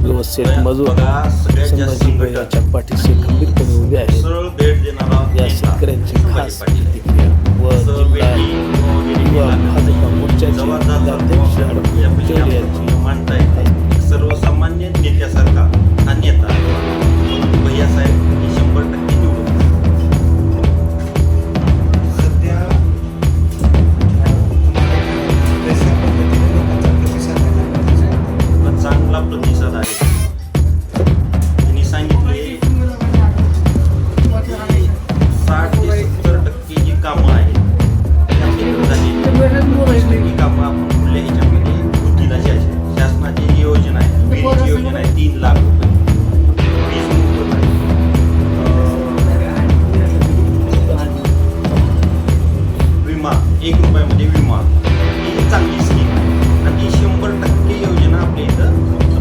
व्यवस्थित मजूर बघा, सगळ्यात जास्त संभाजी घटक. भैयाच्या पाठीशी खंबीरपणे उभे आहेत या शेतकऱ्यांची खास. प्रतिक्रिया व पण चांगला प्रतिसाद आहे त्यांनी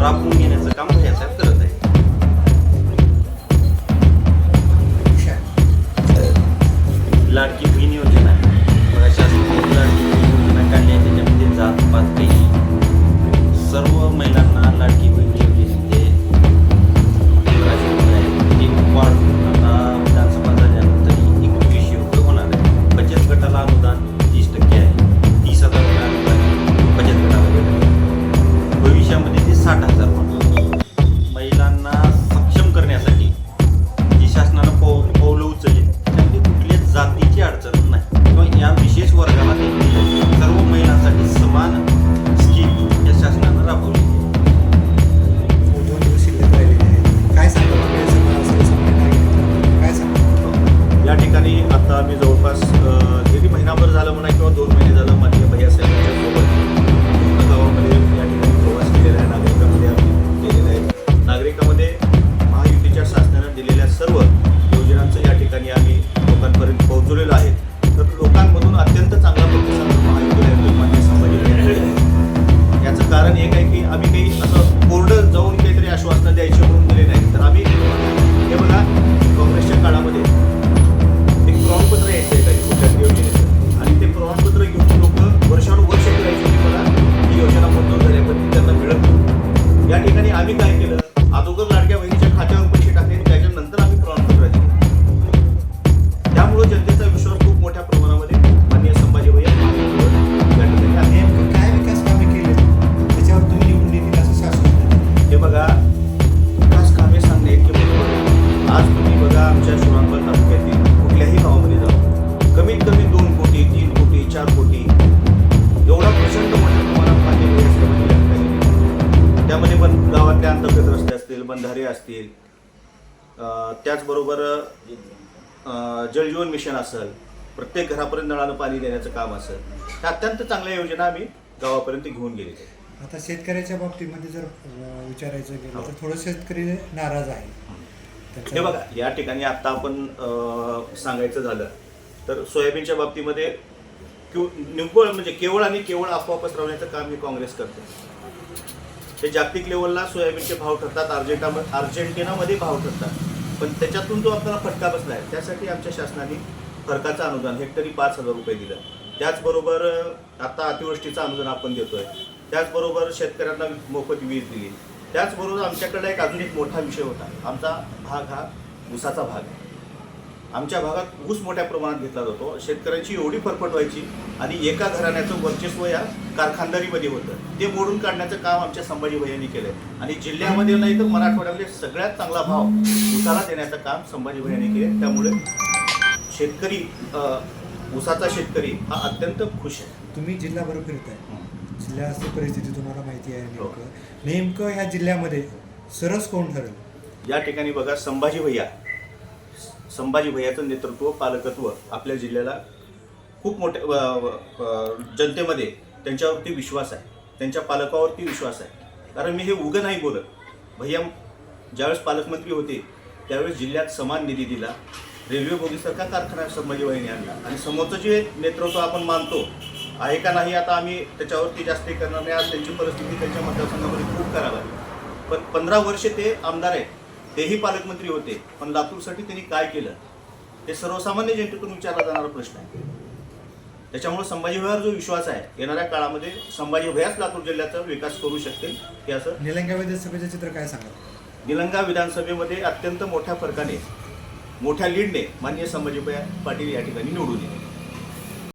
rap आणि आता मी जवळपास किती गेली महिनाभर झालं म्हणा किंवा दोन महिने झालं माझी आमच्या शिवांबल तालुक्यातील कुठल्याही गावामध्ये जा कमीत कमी दोन कोटी तीन कोटी चार कोटी. एवढा प्रचंड मोठ्या प्रमाणात मान्य व्यवस्थेमध्ये. त्यामध्ये पण गावातले अंतर्गत रस्ते असतील बंधारे असतील. त्याचबरोबर जलजीवन मिशन असेल प्रत्येक घरापर्यंत नळानं पाणी देण्याचं काम असेल त्या अत्यंत चांगल्या योजना आम्ही गावापर्यंत घेऊन गेलेल्या आहेत. आता शेतकऱ्याच्या बाबतीमध्ये जर विचारायचं गेलं तर थोडं शेतकरी नाराज आहे. हे बघा या ठिकाणी आता आपण सांगायचं झालं तर सोयाबीनच्या बाबतीमध्ये निव्वळ म्हणजे केवळ आणि केवळ अफवा पसरवण्याचं काम हे काँग्रेस करते. हे जागतिक लेवलला सोयाबीनचे भाव ठरतात अर्जेंटा अर्जेंटिनामध्ये भाव ठरतात. पण त्याच्यातून जो आपल्याला फटका बसला आहे त्यासाठी आमच्या शासनाने फरकाचं अनुदान हेक्टरी पाच हजार रुपये दिलं. त्याचबरोबर आता अतिवृष्टीचं अनुदान आपण देतोय. त्याचबरोबर शेतकऱ्यांना मोफत वीज दिली. त्याचबरोबर आमच्याकडे एक अजून एक मोठा विषय होता. आमचा भाग हा ऊसाचा भाग आहे. आमच्या भागात ऊस मोठ्या प्रमाणात घेतला जातो. शेतकऱ्यांची एवढी फरफट व्हायची आणि एका घराण्याचं वर्चस्व या कारखानदारीमध्ये होतं. ते मोडून काढण्याचं काम आमच्या संभाजी भैयांनी केलंय. आणि जिल्ह्यामध्ये नाही तर मराठवाड्यामध्ये सगळ्यात चांगला भाव ऊसाला देण्याचं काम संभाजी भैयांनी केले त्यामुळे शेतकरी ऊसाचा शेतकरी हा अत्यंत खुश आहे. तुम्ही जिल्हाभर फिरताय. जिल्ह्याची परिस्थिती तुम्हाला माहिती आहे हो. नेमकं? नेमकं ह्या जिल्ह्यामध्ये सरस कोण ठरेल? या ठिकाणी बघा संभाजी भैया. संभाजी भैयाचं नेतृत्व पालकत्व आपल्या जिल्ह्याला खूप मोठ्या जनतेमध्ये त्यांच्यावरती विश्वास आहे. त्यांच्या पालकावरती विश्वास आहे. कारण मी हे उगं नाही बोलत. भैया ज्यावेळेस पालकमंत्री होते त्यावेळेस जिल्ह्यात समान निधी दिला. रेल्वे बोगीसारखा कारखाना संभाजी भैयाने आणला. आणि समोरचं जे नेतृत्व आपण मानतो आहे का नाही आता आम्ही त्याच्यावरती जास्त करणार नाही. आज त्यांची परिस्थिती त्यांच्या मतदारसंघामध्ये खूप खराब आहे. पण पंधरा वर्ष ते आमदार आहेत. तेही पालकमंत्री होते. पण लातूरसाठी त्यांनी काय केलं? हे सर्वसामान्य जनतेतून विचारला जाणारा प्रश्न आहे. त्याच्यामुळे संभाजीभाईवर जो विश्वास आहे येणाऱ्या काळामध्ये संभाजीभाईच लातूर जिल्ह्याचा विकास करू शकतील हे असं निलंगा विधानसभेचं चित्र काय सांगाल निलंगा विधानसभेमध्ये अत्यंत मोठ्या फरकाने मोठ्या लीडने माननीय संभाजीभाई पाटील या ठिकाणी निवडून येतील.